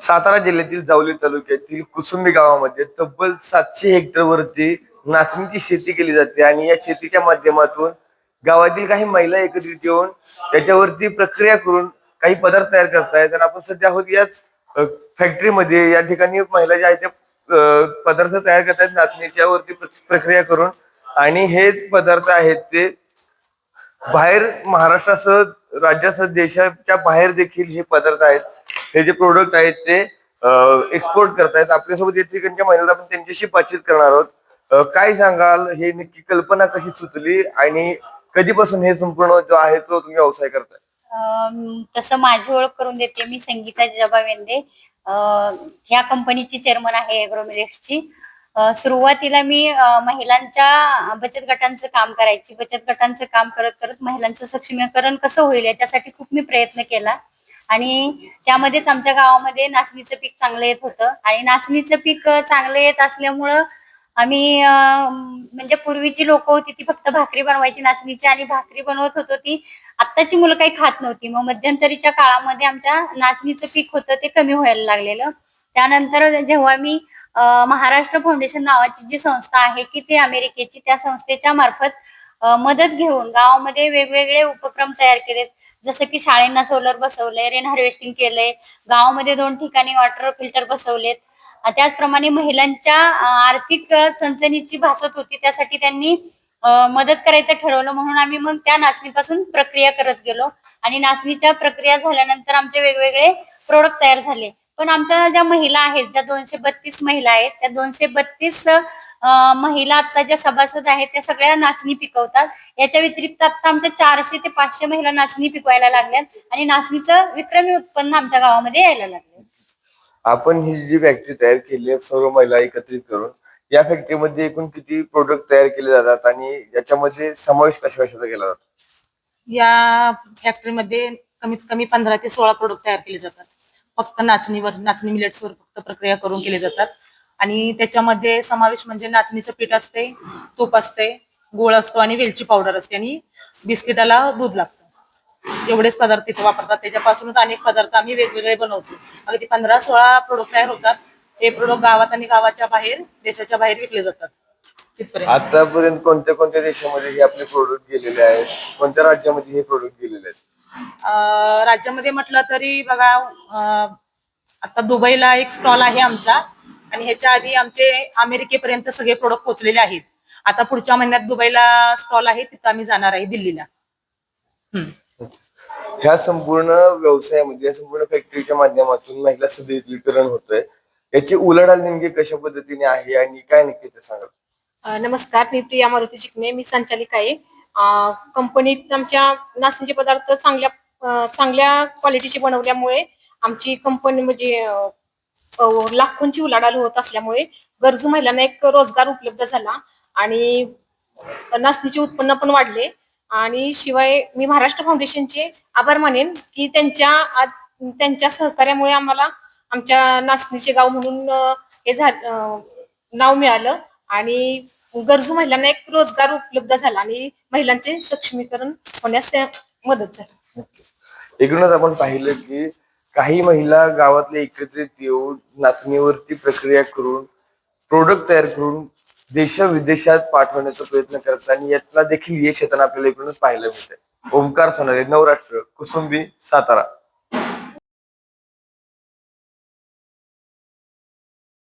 सातारा जिल्ह्यातील जावली तालुक्यातील कुसुंबी गावामध्ये तब्बल सातशे हेक्टर वरती नाचणीची शेती केली जाते आणि या शेतीच्या माध्यमातून गावातील काही महिला एकत्रित येऊन त्याच्यावरती प्रक्रिया करून काही पदार्थ तयार करतायत आणि आपण सध्या आहोत याच फॅक्टरीमध्ये या ठिकाणी महिला ज्या आहेत त्या पदार्थ तयार करतायत नाचणीच्या वरती प्रक्रिया करून. आणि हेच पदार्थ आहेत ते बाहेर महाराष्ट्रासह राज्यासह देशाच्या बाहेर देखील हे पदार्थ आहेत. हे जे प्रोडक्ट आहेत ते एक्सपोर्ट करतायत. आपल्यासोबत या ठिकाणच्या आपण त्यांच्याशी बातचीत करणार आहोत. काय सांगाल? हे नक्की कल्पना कशी सुचली? आणि कधीपासून हे संपूर्ण जो आहे तो तुम्ही व्यवसाय करताय? तसं माझी ओळख करून देते मी संगीता जबा वेंदे. ह्या कंपनीची चेअरमन आहे एग्रोमिलेक्सची सुरुवातीला मी महिलांच्या बचत गटांचं काम करायची. बचत गटांचं काम करत करत महिलांचं सक्षमीकरण कसं होईल याच्यासाठी खूप मी प्रयत्न केला. आणि त्यामध्येच आमच्या गावामध्ये नाचणीचं पीक चांगलं येत होतं. आणि नाचणीचं पीक चांगलं येत असल्यामुळं आम्ही म्हणजे पूर्वीची लोक होती ती फक्त भाकरी बनवायची नाचणीची आणि भाकरी बनवत होतो ती. आत्ताची मुलं काही खात नव्हती. मग मध्यंतरीच्या काळामध्ये आमच्या नाचणीचं पीक होतं ते कमी व्हायला लागलेलं. त्यानंतर जेव्हा मी महाराष्ट्र फाउंडेशन नावाची जी संस्था आहे की ती अमेरिकेची त्या संस्थेच्या मार्फत मदत घेऊन गावामध्ये वेगवेगळे उपक्रम तयार केलेत. जसं की शाळेंना सोलर बसवलंय रेन हार्वेस्टिंग केलंय गावामध्ये दोन ठिकाणी वॉटर फिल्टर बसवलेत. त्याचप्रमाणे महिलांच्या आर्थिक चणचणीची भासत होती त्यासाठी त्यांनी मदत करायचं ठरवलं. म्हणून आम्ही मग त्या नाचणीपासून प्रक्रिया करत गेलो. आणि नाचणीच्या प्रक्रिया झाल्यानंतर आमचे वेगवेगळे प्रोडक्ट तयार झाले. पण आमच्या ज्या महिला आहेत ज्या दोनशे बत्तीस महिला आहेत त्या दोनशे बत्तीस महिला आता ज्या सभासद आहेत त्या सगळ्या नाचणी पिकवतात. याच्या व्यतिरिक्त आता आमच्या चारशे ते पाचशे महिला नाचणी पिकवायला लागल्यात आणि नाचणीचं विक्रमी उत्पन्न आमच्या गावामध्ये यायला लागले आपण ही जी फॅक्टरी तयार केली आहे सर्व महिला एकत्रित करून या फॅक्टरीमध्ये एकूण किती प्रोडक्ट तयार केले जातात आणि याच्यामध्ये समावेश कशा कशाचा केला जातो? या फॅक्टरीमध्ये कमीत कमी पंधरा ते सोळा प्रोडक्ट तयार केले जातात. फक्त नाचणीवर नाचणी मिलेट्सवर फक्त प्रक्रिया करून केले जातात. आणि त्याच्यामध्ये समावेश म्हणजे नाचणीचं पीठ असते तूप असते गोळ असतो आणि वेलची पावडर असते आणि बिस्किटाला दूध लागतं. एवढेच पदार्थ तिथे वापरतात. त्याच्यापासूनच अनेक पदार्थ आम्ही वेगवेगळे बनवतो. अगदी पंधरा सोळा प्रोडक्ट तयार होतात. हे प्रोडक्ट गावात आणि गावाच्या बाहेर देशाच्या बाहेर विकले जातात. आतापर्यंत कोणत्या कोणत्या देशामध्ये हे आपले प्रोडक्ट गेलेले आहेत? कोणत्या राज्यामध्ये हे प्रोडक्ट गेलेले आहेत? राज्यामध्ये म्हटलं तरी बघा आता दुबईला एक स्टॉल आहे आमचा. आणि ह्याच्या आधी आमचे अमेरिकेपर्यंत सगळे प्रोडक्ट पोहोचलेले आहेत. आता पुढच्या महिन्यात दुबईला स्टॉल आहे तिथं आम्ही जाणार आहे दिल्लीला. ह्या संपूर्ण व्यवसायामध्ये या संपूर्ण फॅक्टरीच्या माध्यमातून महिला सबलीकरण होतंय. याची उलाढाल नेमकी कशा पद्धतीने आहे आणि काय नक्की ते सांगा नमस्कार मी प्रिया मारुती चिकणे मी संचालिका आहे. कंपनीत आमच्या नाचणीचे पदार्थ चांगल्या चांगल्या क्वालिटीचे बनवल्यामुळे आमची कंपनी म्हणजे लाखोंची उलाढाल होत असल्यामुळे गरजू महिलांना एक रोजगार उपलब्ध झाला आणि नाचणीचे उत्पन्न पण वाढले. आणि शिवाय मी महाराष्ट्र फाउंडेशनचे आभार मानेन की त्यांच्या त्यांच्या सहकार्यामुळे आम्हाला आमच्या नाचणीचे गाव म्हणून हे नाव मिळालं आणि गरजू महिलांना एक रोजगार उपलब्ध झाला आणि महिलांचे सक्षमीकरण होण्यास मदत झाली. एकूणच आपण पाहिलं की काही महिला गावातल्या एकत्रित येऊन नाचणीवरती प्रक्रिया करून प्रोडक्ट तयार करून देश विदेशात पाठवण्याचा प्रयत्न करतात आणि यातला देखील यश येताना आपल्याला एकूणच पाहायला मिळतंय. ओमकार सोनारे नवराष्ट्र कुसुंबी सातारा.